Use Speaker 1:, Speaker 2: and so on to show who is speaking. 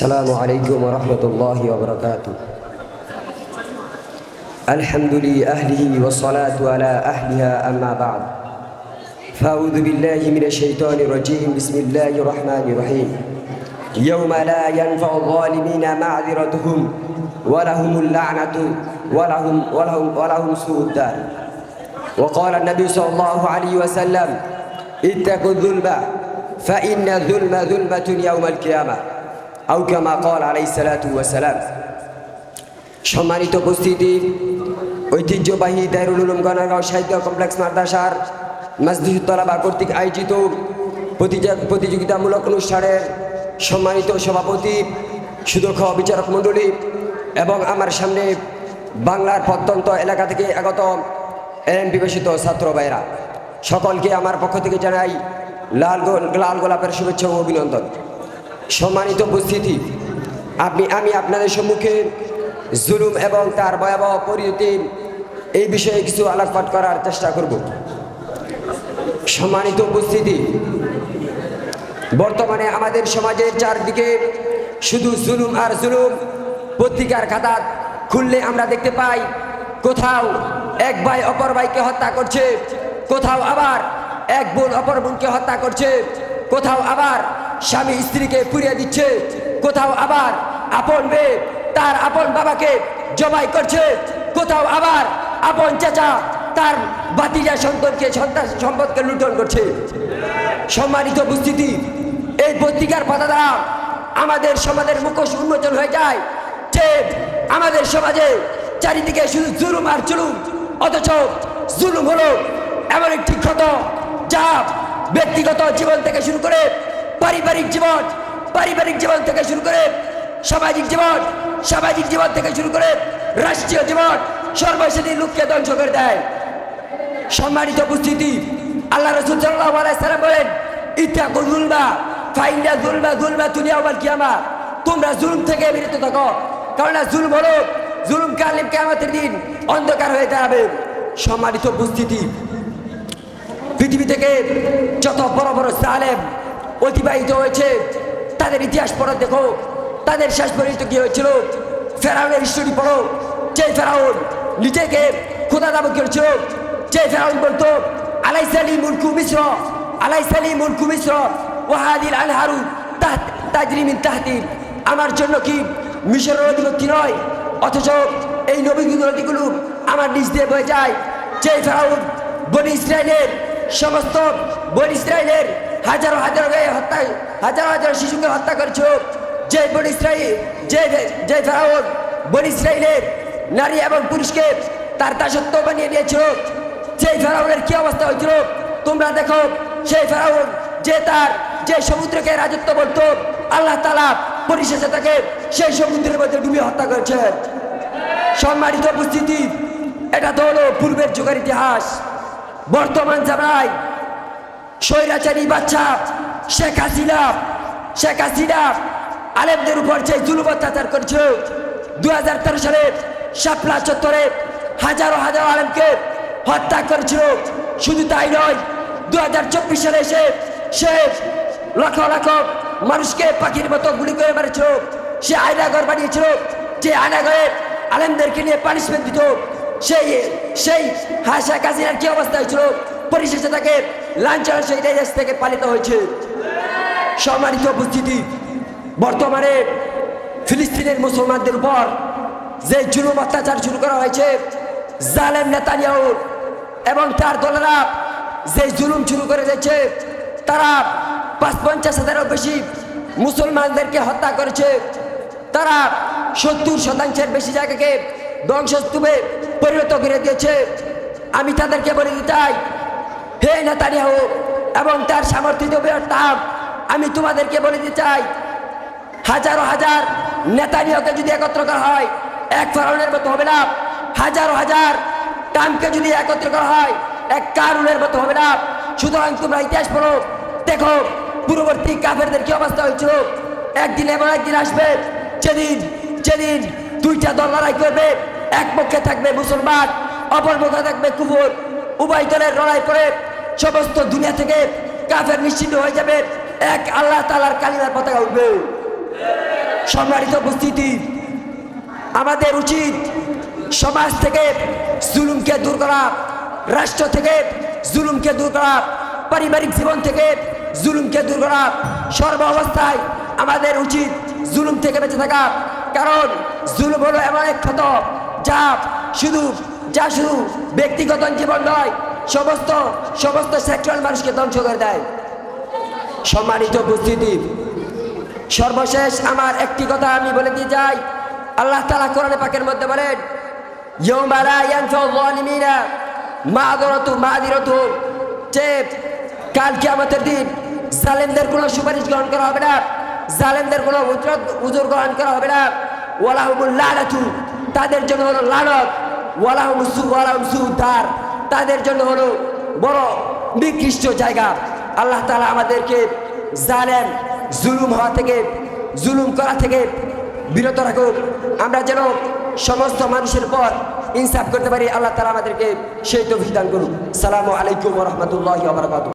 Speaker 1: السلام عليكم ورحمة الله وبركاته. الحمد لأهله والصلاة على أهلها أما بعد. فأعوذ بالله من الشيطان الرجيم. بسم الله الرحمن الرحيم. يوم لا ينفع الظالمين معذرتهم ولهم اللعنة ولهم ولهم ولهم سوء الدار. وقال النبي صلى الله عليه وسلم اتقوا الظلم فإن الظلم ظلمة يوم القيامة. আউকামা call আলাই সালাতাম সম্মানিত উপস্থিতি, ঐতিহ্যবাহী দায়রুল উলুম গণগাঁও সাহিত্য কমপ্লেক্স মাদ্রাসার বা কর্তৃক আয়োজিত প্রতিযোগিতামূলক অনুষ্ঠানের সম্মানিত সভাপতি, সুদক্ষ বিচারক মণ্ডলী এবং আমার সামনে বাংলার প্রত্যন্ত এলাকা থেকে আগত এম বিবেচিত ছাত্র ভাইরা সকলকে আমার পক্ষ থেকে জানাই লাল লাল গোলাপের শুভেচ্ছা ও অভিনন্দন। সম্মানিত উপস্থিতি, আপনি, আমি আপনাদের সম্মুখে জুলুম এবং তার ভয়াবহ পরিণতি এই বিষয়ে কিছু আলোকপাত করার চেষ্টা করব। সম্মানিত উপস্থিতি, বর্তমানে আমাদের সমাজের চারদিকে শুধু জুলুম আর জুলুম, পত্রিকার খাতা খুললে আমরা দেখতে পাই কোথাও এক ভাই অপর ভাইকে হত্যা করছে, কোথাও আবার এক বোন অপর বোনকে হত্যা করছে, কোথাও আবার স্বামী স্ত্রীকে পুড়িয়ে দিচ্ছে। কোথাও আবার আপন মেয়ে তার আপন বাবাকে জবাই করছে। কোথাও আবার আপন চেঁচা তার বাতিজা সন্তানকে, সন্তান সম্পদকে লুটন করছে। সম্মানিত উপস্থিতি, এই পত্রিকার পাতা দ্বারা আমাদের সমাজের মুখোশ উন্মোচন হয়ে যায় যে আমাদের সমাজে চারিদিকে শুধু জুলুম আর জুলুম, অথচ জুলুম হলো এমন একটি ক্ষত যা ব্যক্তিগত জীবন থেকে শুরু করে পারিবারিক জীবন পারিবারিক জীবন থেকে শুরু করে সামাজিক জীবন সামাজিক জীবন থেকে শুরু করে রাষ্ট্রীয় জীবন সর্বশেষী লোককে ধ্বংস করে দেয়। সম্মানিত উপস্থিতি, আল্লাহ রসুল সাল্লাহ আলাইসালাম বলেন ইত্যা জুলমা ফাইন্ডা জুলমা জুলমা দুনিয়া ওয়াল কিয়ামা। তোমরা জুলুম থেকে বিরত থাকো কারণ জুলুম হলো, জুলুম কালিম কিয়ামতের দিন অন্ধকার হয়ে দাঁড়াবে। সম্মানিত উপস্থিতি, পৃথিবী থেকে যত বড় বড় সালেম অতিবাহিত হয়েছে। তাদের ইতিহাস পড়ো, দেখো। তাদের শেষ পর্যন্ত কি হয়েছিল? ফেরাউনের হিস্টোরি পড়ো। যে ফেরাউন নিজেকে খোদা দাবি করেছিল, যে ফেরাউন বলতো আলাইসালি মুরকু মিশ্র আলাইসালি মুরকু মিশ্র ওয়াহাদিল আনহারু তাজরিমিন তাহতির আমার জন্য কি মিশরের অধিপতি নয়? অথচ এই নবীগুলো আমার নিজ দিয়ে বয়ে যায়। যে ফেরাউন বনি ইসরায়েলের সমস্ত বনি ইসরায়েলের হাজারো হাজারো গায়ে হত্যা, হাজারো হাজারো শিশুকে হত্যা করেছিল যে বনি ইসরায়েল, যে যে ফেরাউন বনি ইসরায়েলের নারী এবং পুরুষকে তার দাসত্ব বানিয়ে দিয়েছিল সেই ফেরাউনের কি অবস্থা হয়েছিল? তোমরা দেখো, সেই ফেরাউন যে তার, যে সমুদ্রকে রাজত্ব বলতো, আল্লাহ তালা পরিশেষে তাকে সেই সমুদ্রের মধ্যে ডুবিয়ে হত্যা করেছে। সম্মানিত উপস্থিতি, এটা তো হলো পূর্বের যুগের ইতিহাস। বর্তমান জামানায় স্বৈরাচারী বাচ্চা শেখ হাসিনা শেখ হাসিনা আলেমদের উপর যে জুলুম অত্যাচার করেছিল দু হাজার তেরো সালে শাপলা চত্বরে হাজারো হাজারো আলেমকে হত্যা করেছিল শুধু তাই নয় দু হাজার চব্বিশ সালে এসে সে লক্ষ লক্ষ মানুষকে পাখির মতো গুলি করে মেরেছিল সে আয়নাঘর বানিয়েছিল, যে আয়নাঘরে আলেমদেরকে নিয়ে পানিশমেন্ট দিত। সেই সেই হাসা কাজিনার কি অবস্থা হয়েছিল? পরিশেষে তাকে লাঞ্ছনা সেই দেশ থেকে পালিত হয়েছে। সম্মানিত উপস্থিতি, বর্তমানে ফিলিস্তিনের মুসলমানদের উপর যে জুলুম অত্যাচার শুরু করা হয়েছে, জালেম নেতানিয়াহু এবং তার দলেরা যে জুলুম শুরু করে দিয়েছে, তারা পাঁচ পঞ্চাশ হাজারও বেশি মুসলমানদেরকে হত্যা করেছে। তারা সত্তর শতাংশের বেশি জায়গাকে ধ্বংসস্তূপে পরিণত করে দিয়েছে। আমি তাদেরকে বলে দিতে চাই, হে নেতানিয়াহু, এবং তার সামর্থিত তাপ আমি তোমাদেরকে বলে দিতে চাই, হাজারো হাজার নেতানিয়াকে যদি একত্র করা হয়, এক ফেরাউনের মতো হবে না। হাজারো হাজার টামকে যদি একত্র করা হয়, এক কারুনের মতো হবে না। সুতরাং তোমরা ইতিহাস পড়ো, দেখো, পূর্ববর্তী কাফেরদের কি অবস্থা হয়েছিল। একদিন এমন একদিন আসবে, যেদিন যেদিন দুইটা দল লড়াই করবে এক পক্ষে থাকবে মুসলমান, অপর পক্ষে থাকবে কুকুর উভয় দলের লড়াই করে সমস্ত দুনিয়া থেকে কাফের নিশ্চিন্ত হয়ে যাবে। এক আল্লাহ তালার কালিমার পতাকা উঠবে। সম্মানিত উপস্থিতি, আমাদের উচিত সমাজ থেকে জুলুমকে দূর করা, রাষ্ট্র থেকে জুলুমকে দূর করা, পারিবারিক জীবন থেকে জুলুমকে দূর করা। সর্ব অবস্থায় আমাদের উচিত জুলুম থেকে বেঁচে থাকা। কারণ জুলুম হলো এমন এক ক্ষত। যা শুধু যা শুধু ব্যক্তিগত জীবন নয়, সমস্ত সমস্ত সেক্টরাল মানুষকে ধ্বংস করে দেয়। সম্মানিত উপস্থিতি, সর্বশেষ আমার একটি কথা আমি বলে দিয়ে যাই আল্লাহ তালা কোরআনে পাকের মধ্যে বলেন ইয়ৌমা লা ইয়ানফাউ যালিমিনা মা'যিরাতু মা'যিরাতু যে কাল কিয়ামতের দিন জালেমদের কোনো সুপারিশ গ্রহণ করা হবে না, জালেমদের কোনো উজুর গ্রহণ করা হবে না। ওয়ালাহুমুল লানাতু তাদের জন্য হলো ওয়ালাহুম সুদার। তাদের জন্য হলো বড় নিকৃষ্ট জায়গা। আল্লাহ তালা আমাদেরকে জানেন জুলুম হওয়া থেকে, জুলুম করা থেকে বিরত রাখুক। আমরা যেন সমস্ত মানুষের পর ইনসাফ করতে পারি, আল্লাহ তালা আমাদেরকে সেই তৌফিক দান করুক। সালামু আলাইকুম রহমতুল্লাহ